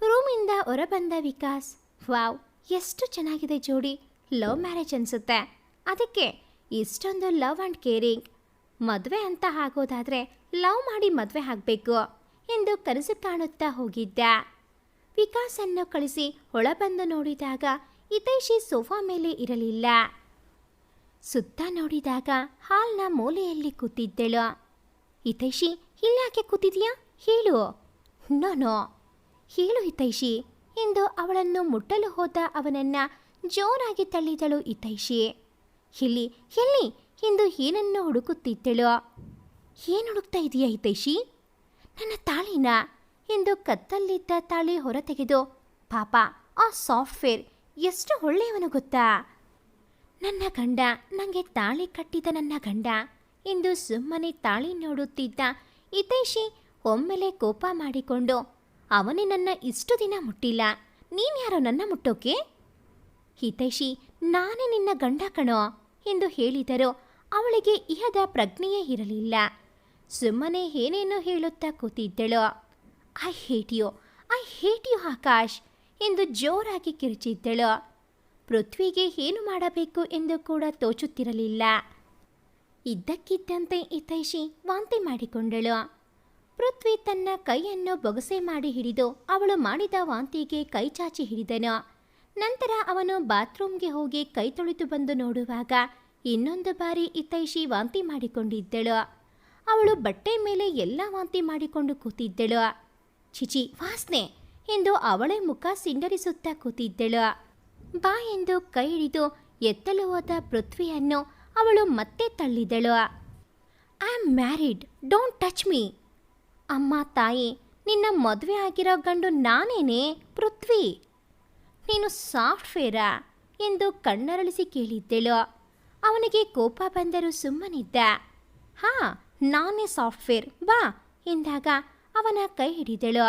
ರೂಮಿಂದ ಹೊರಬಂದ ವಿಕಾಸ್, ವಾವ್ ಎಷ್ಟು ಚೆನ್ನಾಗಿದೆ ಜೋಡಿ. ಲವ್ ಮ್ಯಾರೇಜ್ ಅನ್ಸುತ್ತೆ. ಅದಕ್ಕೆ ಇಷ್ಟೊಂದು ಲವ್ ಆ್ಯಂಡ್ ಕೇರಿಂಗ್. ಮದುವೆ ಅಂತ ಆಗೋದಾದರೆ ಲವ್ ಮಾಡಿ ಮದುವೆ ಆಗಬೇಕು ಎಂದು ಕನಸು ಕಾಣುತ್ತಾ ಹೋಗಿದ್ದ. ವಿಕಾಸನ್ನು ಕಳಿಸಿ ಒಳಬಂದು ನೋಡಿದಾಗ ಹಿತೈಷಿ ಸೋಫಾ ಮೇಲೆ ಇರಲಿಲ್ಲ. ಸುತ್ತ ನೋಡಿದಾಗ ಹಾಲ್ನ ಮೂಲೆಯಲ್ಲಿ ಕೂತಿದ್ದಳು. ಹಿತೈಷಿ, ಇಲ್ಲಾಕೆ ಕೂತಿದೀಯಾ? ಹೇಳು. No no. ಹೇಳು ಹಿತೈಷಿ ಎಂದು ಅವಳನ್ನು ಮುಟ್ಟಲು ಹೋದ ಅವನನ್ನ ಜೋರಾಗಿ ತಳ್ಳಿದಳು ಹಿತೈಷಿ ಇಲ್ಲಿ, ಎಲ್ಲಿ? ಎಂದು ಏನನ್ನು ಹುಡುಕುತ್ತಿದ್ದಳು? ಏನು ಹುಡುಕ್ತಾ ಇದೆಯಾ ಹಿತೈಷಿ ನನ್ನ ತಾಳಿನ. ಎಂದು ಕತ್ತಲ್ಲಿದ್ದ ತಾಳಿ ಹೊರತೆಗೆದು, ಪಾಪ, ಆ ಸಾಫ್ಟ್ವೇರ್ ಎಷ್ಟು ಒಳ್ಳೆಯವನು ಗೊತ್ತಾ? ನನ್ನ ಗಂಡ ನನಗೆ ತಾಳಿ ಕಟ್ಟಿದ ನನ್ನ ಗಂಡ. ಎಂದು ಸುಮ್ಮನೆ ತಾಳಿ ನೋಡುತ್ತಿದ್ದ ಹಿತೈಷಿ ಒಮ್ಮೆಲೆ ಕೋಪ ಮಾಡಿಕೊಂಡು ಅವನೇ ನನ್ನ ಇಷ್ಟು ದಿನ ಮುಟ್ಟಿಲ್ಲ. ನೀನ್ಯಾರೋ ನನ್ನ ಮುಟ್ಟೋಕೆ? ಹಿತೈಷಿ, ನಾನೇ ನಿನ್ನ ಗಂಡ ಕಣೋ ಎಂದು ಹೇಳಿದರೂ ಅವಳಿಗೆ ಇಹದ ಪ್ರಜ್ಞೆಯೇ ಇರಲಿಲ್ಲ. ಸುಮ್ಮನೆ ಏನೇನೋ ಹೇಳುತ್ತಾ ಕೂತಿದ್ದಳು. I hate you, I hate you Akash ಎಂದು ಜೋರಾಗಿ ಕಿರುಚಿದ್ದಳು. ಪೃಥ್ವಿಗೆ ಏನು ಮಾಡಬೇಕು ಎಂದು ಕೂಡ ತೋಚುತ್ತಿರಲಿಲ್ಲ. ಇದ್ದಕ್ಕಿದ್ದಂತೆ ಹಿತೈಷಿ ವಾಂತಿ ಮಾಡಿಕೊಂಡಳು. ಪೃಥ್ವಿ ತನ್ನ ಕೈಯನ್ನು ಬೊಗಸೆ ಮಾಡಿ ಹಿಡಿದು ಅವಳು ಮಾಡಿದ ವಾಂತಿಗೆ ಕೈ ಚಾಚಿ ಹಿಡಿದನು. ನಂತರ ಅವನು ಬಾತ್ರೂಮ್ಗೆ ಹೋಗಿ ಕೈ ತೊಳೆದು ಬಂದು ನೋಡುವಾಗ ಇನ್ನೊಂದು ಬಾರಿ ಇತೈಷಿ ವಾಂತಿ ಮಾಡಿಕೊಂಡಿದ್ದಳು. ಅವಳು ಬಟ್ಟೆ ಮೇಲೆ ಎಲ್ಲ ವಾಂತಿ ಮಾಡಿಕೊಂಡು ಕೂತಿದ್ದಳು. ಚಿಚಿ, ವಾಸನೆ! ಎಂದು ಅವಳೇ ಮುಖ ಸಿಂಡರಿಸುತ್ತಾ ಕೂತಿದ್ದಳು. ಬಾ ಎಂದು ಕೈ ಹಿಡಿದು ಎತ್ತಲು ಹೋದ ಪೃಥ್ವಿಯನ್ನು ಅವಳು ಮತ್ತೆ ತಳ್ಳಿದಳು. I am married, don't touch me! ಅಮ್ಮ, ತಾಯಿ, ನಿನ್ನ ಮದುವೆ ಆಗಿರೋ ಗಂಡು ನಾನೇನೇ? ಪೃಥ್ವಿ. ನೀನು ಸಾಫ್ಟ್ವೇರಾ? ಎಂದು ಕಣ್ಣರಳಿಸಿ ಕೇಳಿದ್ದಳು. ಅವನಿಗೆ ಕೋಪ ಬಂದರೂ ಸುಮ್ಮನಿದ್ದ. ಹಾ, ನಾನೇ ಸಾಫ್ಟ್ವೇರ್, ಬಾ, ಎಂದಾಗ ಅವನ ಕೈ ಹಿಡಿದಳು.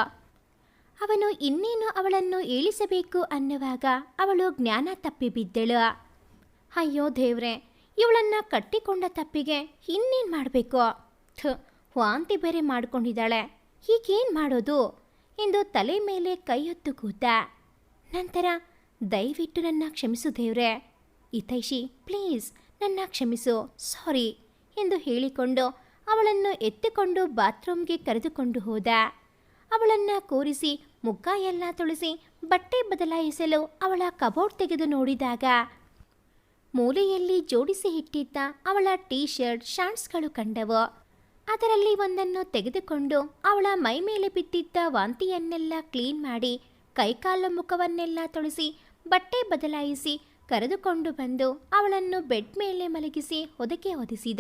ಅವನು ಇನ್ನೇನು ಅವಳನ್ನು ಏಳಿಸಬೇಕು ಅನ್ನುವಾಗ ಅವಳು ಜ್ಞಾನ ತಪ್ಪಿ ಬಿದ್ದಳು. ಅಯ್ಯೋ ದೇವ್ರೆ, ಇವಳನ್ನು ಕಟ್ಟಿಕೊಂಡ ತಪ್ಪಿಗೆ ಇನ್ನೇನು ಮಾಡಬೇಕು? ಥ್ ವಾಂತಿ ಬೇರೆ ಮಾಡ್ಕೊಂಡಿದ್ದಾಳೆ. ಈಗೇನು ಮಾಡೋದು? ಎಂದು ತಲೆ ಮೇಲೆ ಕೈಯೊತ್ತು ಕೂತ. ನಂತರ, ದಯವಿಟ್ಟು ನನ್ನ ಕ್ಷಮಿಸು ದೇವ್ರೆ. ಇತೈಷಿ ಪ್ಲೀಸ್ ನನ್ನ ಕ್ಷಮಿಸು. ಸಾರಿ ಎಂದು ಹೇಳಿಕೊಂಡು ಅವಳನ್ನು ಎತ್ತಿಕೊಂಡು ಬಾತ್ರೂಮ್ಗೆ ಕರೆದುಕೊಂಡು ಹೋದ. ಅವಳನ್ನು ಕೂರಿಸಿ ಮುಖ ಎಲ್ಲ ತುಳಿಸಿ, ಬಟ್ಟೆ ಬದಲಾಯಿಸಲು ಅವಳ ಕಬೋರ್ಡ್ ತೆಗೆದು ನೋಡಿದಾಗ ಮೂಲೆಯಲ್ಲಿ ಜೋಡಿಸಿ ಇಟ್ಟಿದ್ದ ಅವಳ ಟೀ ಶರ್ಟ್ ಶಾರ್ಟ್ಸ್ಗಳು ಕಂಡವು. ಅದರಲ್ಲಿ ಒಂದನ್ನು ತೆಗೆದುಕೊಂಡು ಅವಳ ಮೈ ಮೇಲೆ ಬಿದ್ದಿದ್ದ ವಾಂತಿಯನ್ನೆಲ್ಲ ಕ್ಲೀನ್ ಮಾಡಿ, ಕೈಕಾಲ ಮುಖವನ್ನೆಲ್ಲ ತೊಳೆಸಿ, ಬಟ್ಟೆ ಬದಲಾಯಿಸಿ ಕರೆದುಕೊಂಡು ಬಂದು ಅವಳನ್ನು ಬೆಡ್ ಮೇಲೆ ಮಲಗಿಸಿ ಹೊದಕೆ ಹೊದಿಸಿದ.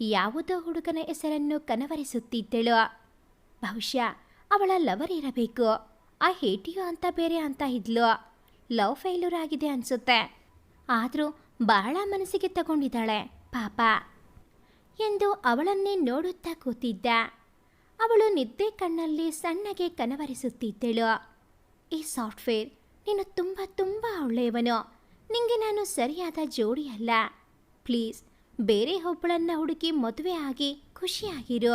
ಯಾವುದೋ ಹುಡುಗನ ಹೆಸರನ್ನು ಕನವರಿಸುತ್ತಿದ್ದಳು. ಬಹುಶಃ ಅವಳ ಲವರ್ ಇರಬೇಕು. ಆ ಹೇಟಿಯು ಅಂತ ಬೇರೆ ಅಂತ ಇದ್ಲು. ಲವ್ ಫೇಲ್ಯೂರ್ ಆಗಿದೆ ಅನ್ಸುತ್ತೆ. ಆದರೂ ಬಹಳ ಮನಸ್ಸಿಗೆ ತಗೊಂಡಿದ್ದಾಳೆ, ಪಾಪ. ಎಂದು ಅವಳನ್ನೇ ನೋಡುತ್ತಾ ಕೂತಿದ್ದ. ಅವಳು ನಿದ್ದೆ ಕಣ್ಣಲ್ಲಿ ಸಣ್ಣಗೆ ಕನವರಿಸುತ್ತಿದ್ದಳು. ಈ ಸಾಫ್ಟ್ವೇರ್ ನೀನು ತುಂಬ ತುಂಬ ಒಳ್ಳೆಯವನು. ನಿಂಗೆ ನಾನು ಸರಿಯಾದ ಜೋಡಿಯಲ್ಲ ಪ್ಲೀಸ್, ಬೇರೆ ಒಬ್ಬಳನ್ನು ಹುಡುಕಿ ಮದುವೆ ಆಗಿ ಖುಷಿಯಾಗಿರು.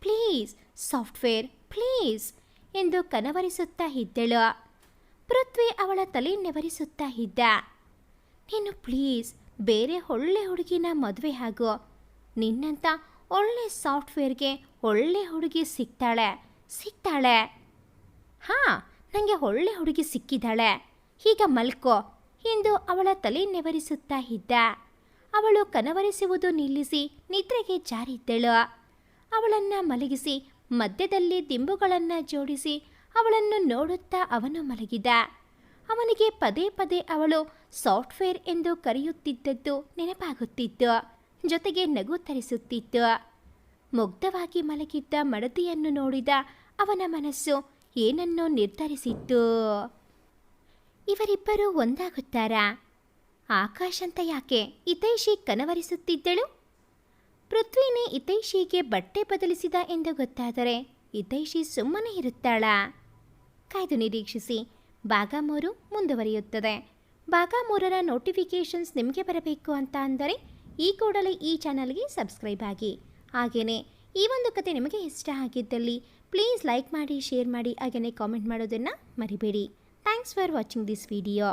ಪ್ಲೀಸ್, ಸಾಫ್ಟ್ವೇರ್, ಪ್ಲೀಸ್, ಎಂದು ಕನವರಿಸುತ್ತಾ ಇದ್ದಳು. ಪೃಥ್ವಿ ಅವಳ ತಲೆ ನೆವರಿಸುತ್ತಾ ಇದ್ದ. ನೀನು ಪ್ಲೀಸ್, ಬೇರೆ ಒಳ್ಳೆ ಹುಡುಗಿನ ಮದುವೆ ಆಗು. ನಿನ್ನಂಥ ಒಳ್ಳೆ ಸಾಫ್ಟ್ವೇರ್ಗೆ ಒಳ್ಳೆ ಹುಡುಗಿ ಸಿಗ್ತಾಳೆ ಸಿಗ್ತಾಳೆ. ಹಾಂ ನನಗೆ ಒಳ್ಳೆ ಹುಡುಗಿ ಸಿಕ್ಕಿದ್ದಾಳೆ ಈಗ ಮಲ್ಕೋ ಎಂದು ಅವಳ ತಲೆ ನೆವರಿಸುತ್ತಾ ಇದ್ದ. ಅವಳು ಕನವರಿಸುವುದು ನಿಲ್ಲಿಸಿ ನಿದ್ರೆಗೆ ಜಾರಿದ್ದಳು. ಅವಳನ್ನು ಮಲಗಿಸಿ ಮಧ್ಯದಲ್ಲಿ ದಿಂಬುಗಳನ್ನು ಜೋಡಿಸಿ ಅವಳನ್ನು ನೋಡುತ್ತಾ ಅವನು ಮಲಗಿದ. ಅವನಿಗೆ ಪದೇ ಪದೇ ಅವಳು ಸಾಫ್ಟ್ವೇರ್ ಎಂದು ಕರೆಯುತ್ತಿದ್ದದ್ದು ನೆನಪಾಗುತ್ತಿತ್ತು. ಜೊತೆಗೆ ನಗು ತರಿಸುತ್ತಿತ್ತು. ಮುಗ್ಧವಾಗಿ ಮಲಗಿದ್ದ ಮಡದಿಯನ್ನು ನೋಡಿದ ಅವನ ಮನಸ್ಸು ಏನನ್ನೋ ನಿರ್ಧರಿಸಿತ್ತು. ಇವರಿಬ್ಬರು ಒಂದಾಗುತ್ತಾರಾ? ಆಕಾಶ್ ಅಂತ ಯಾಕೆ ಹಿತೈಷಿ ಕನವರಿಸುತ್ತಿದ್ದಳು? ಪೃಥ್ವಿನೇ ಹಿತೈಷಿಗೆ ಬಟ್ಟೆ ಬದಲಿಸಿದ ಎಂದು ಗೊತ್ತಾದರೆ ಹಿತೈಷಿ ಸುಮ್ಮನೆ ಇರುತ್ತಾಳಾ? ಕಾಯ್ದು ನಿರೀಕ್ಷಿಸಿ. ಭಾಗ ಮೂರು ಮುಂದುವರಿಯುತ್ತದೆ. ಭಾಗ ಮೂರರ ನೋಟಿಫಿಕೇಷನ್ಸ್ ನಿಮಗೆ ಬರಬೇಕು ಅಂತ ಅಂದರೆ ಈ ಕೂಡಲೇ ಈ ಚಾನಲ್ಗೆ ಸಬ್ಸ್ಕ್ರೈಬ್ ಆಗಿ. ಹಾಗೆಯೇ ಈ ಒಂದು ಕತೆ ನಿಮಗೆ ಇಷ್ಟ ಆಗಿದ್ದಲ್ಲಿ ಪ್ಲೀಸ್ ಲೈಕ್ ಮಾಡಿ, ಶೇರ್ ಮಾಡಿ ಹಾಗೆಯೇ ಕಾಮೆಂಟ್ ಮಾಡೋದನ್ನು ಮರಿಬೇಡಿ. Thanks for watching this video.